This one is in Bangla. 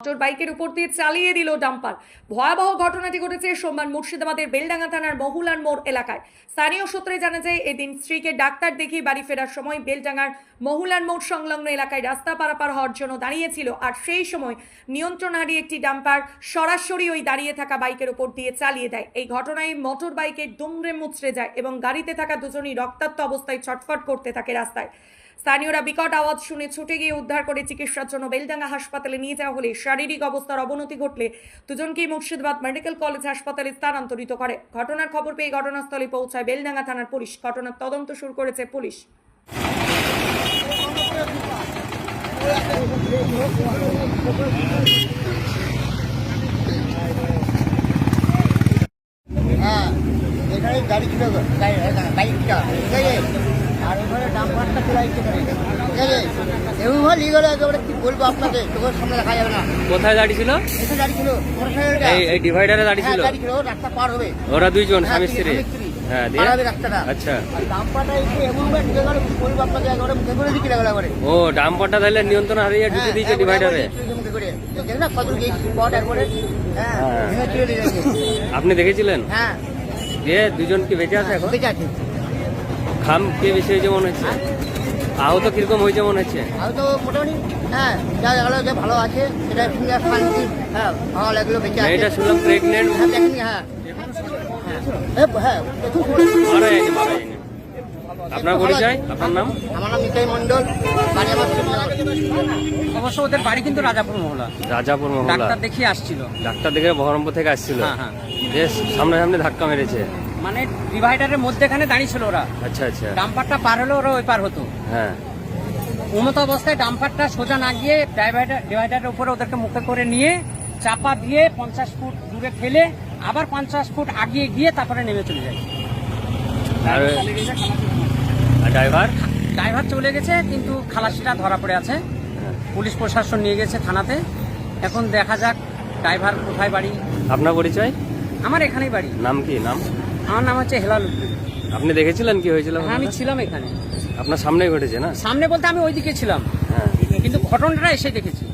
মোটর বাইকের উপর দিয়ে চালিয়ে দিল ডাম্পার। ভয়াবহ ঘটনাটি ঘটেছে সোমবার মুর্শিদাবাদের বেলডাঙ্গা থানার মহুলার মোড় এলাকায়। স্থানীয় সূত্রে জানা যায়, এদিন স্ত্রীকে ডাক্তার দেখিয়ে বাড়ি ফেরার সময় বেলডাঙ্গার মহুলার মোড় সংলগ্ন এলাকায় রাস্তা পারাপার হওয়ার জন্য দাঁড়িয়েছিল। আর সেই সময় নিয়ন্ত্রণ হারিয়ে একটি ডাম্পার সরাসরি ওই দাঁড়িয়ে থাকা বাইকের উপর দিয়ে চালিয়ে দেয়। এই ঘটনায় মোটর বাইকের দুমড়ে মুচড়ে যায় এবং গাড়িতে থাকা দুজনই রক্তাক্ত অবস্থায় ছটফট করতে থাকে রাস্তায়। স্থানীয়রা বিকট আওয়াজ শুনে ছুটে গিয়ে উদ্ধার করে চিকিৎসার জন্য বেলডাঙ্গা হাসপাতালে নিয়ে যাওয়া হলে শারীরিক অবস্থার অবনতি ঘটলে দুজনকেই মুর্শিদাবাদ মেডিকেল কলেজ হাসপাতালে স্থানান্তরিত করে। ঘটনার খবর পেয়ে ঘটনাস্থলে পৌঁছায় বেলডাঙ্গা থানার পুলিশ। ঘটনার তদন্ত শুরু করেছে পুলিশ। হ্যাঁ গাড়ি বাইকটা ঠিক আছে আর ওখানে ডাম্পারটা চলে আসছে এখানে ঠিক আছে এমন নিয়ে গেলো একেবারে কি বলব আপনাকে? তোমার সামনে দেখা যাবে না। কোথায় ছিল? এই ডিভাইডারে হ্যাঁ দাঁড়িয়েছিল গাড়ি ছিল রাস্তা পার হবে। ওরা দুইজন হ্যাঁ, স্বামী স্ত্রী? হ্যাঁ আচ্ছা। ও ডাম্পারটা তাহলে নিয়ন্ত্রণ হারিয়ে ঢুকে হ্যাঁ, দিয়েছে ডিভাইডারে আপনি দেখেছিলেন? হ্যাঁ। দিয়ে দুজন কি বেঁচে আছে এখন? বেঁচে আছে। খাম কে বেশি হয়েছে মনে হচ্ছে? আহত কীরকম হয়েছে মনে হচ্ছে? আমি তো মোটামুটি হ্যাঁ যা গেলো যে ভালো আছে সেটা শুনে শান্তি হ্যাঁ ভালো লাগল বেঁচে আছে। মেয়েটা শুনলাম প্রেগনেন্ট হ্যাঁ দেখেন হ্যাঁ। মারা যায়নি মারা যায়নি আপনার পরিচয়? আপনার নাম? আমার নাম নিতাই মন্ডল বাড়ি আমার অবশ্য ওদের বাড়ি কিন্তু রাজাপুর মহলা রাজাপুর মহল্লা। ডাক্তার দেখিয়ে আসছিল। ডাক্তার দেখে বহরমপুর থেকে আসছিল। হ্যাঁ, হ্যাঁ। যে সামনে সামনে ধাক্কা মেরেছে। মানে ডিভাইডারের মধ্যেখানে দাঁড়িয়ে ছিল ওরা। আচ্ছা আচ্ছা। ডাম্পারটা পার হলে ওরা ওই পার হতো। হ্যাঁ। উন্নত অবস্থায় ডাম্পারটা সোজা না গিয়ে ডিভাইডার ডিভাইডারের উপরে ওদেরকে মুখে করে নিয়ে চাপা দিয়ে পঞ্চাশ ফুট দূরে ফেলে আবার পঞ্চাশ ফুট আগিয়ে গিয়ে তারপরে নেমে চলে যায়। ড্রাইভার ড্রাইভার চলে গেছে কিন্তু খালাসিটা ধরা পড়ে আছে। হ্যাঁ। পুলিশ প্রশাসন নিয়ে গেছে থানাতে। এখন দেখা যাক ড্রাইভার কোথায় বাড়ি। আপনার পরিচয়? আমার এখানেই বাড়ি। নাম কি? নাম? আমার নাম হচ্ছে হেলাল। উদ্দিন। আপনি দেখেছিলেন কি হয়েছিল? হ্যাঁ আমি ছিলাম এখানে। আপনার সামনেই ঘটেছে না? সামনে বলতে আমি ওইদিকে ছিলাম। হ্যাঁ। কিন্তু ঘটনাটা এসে দেখেছি।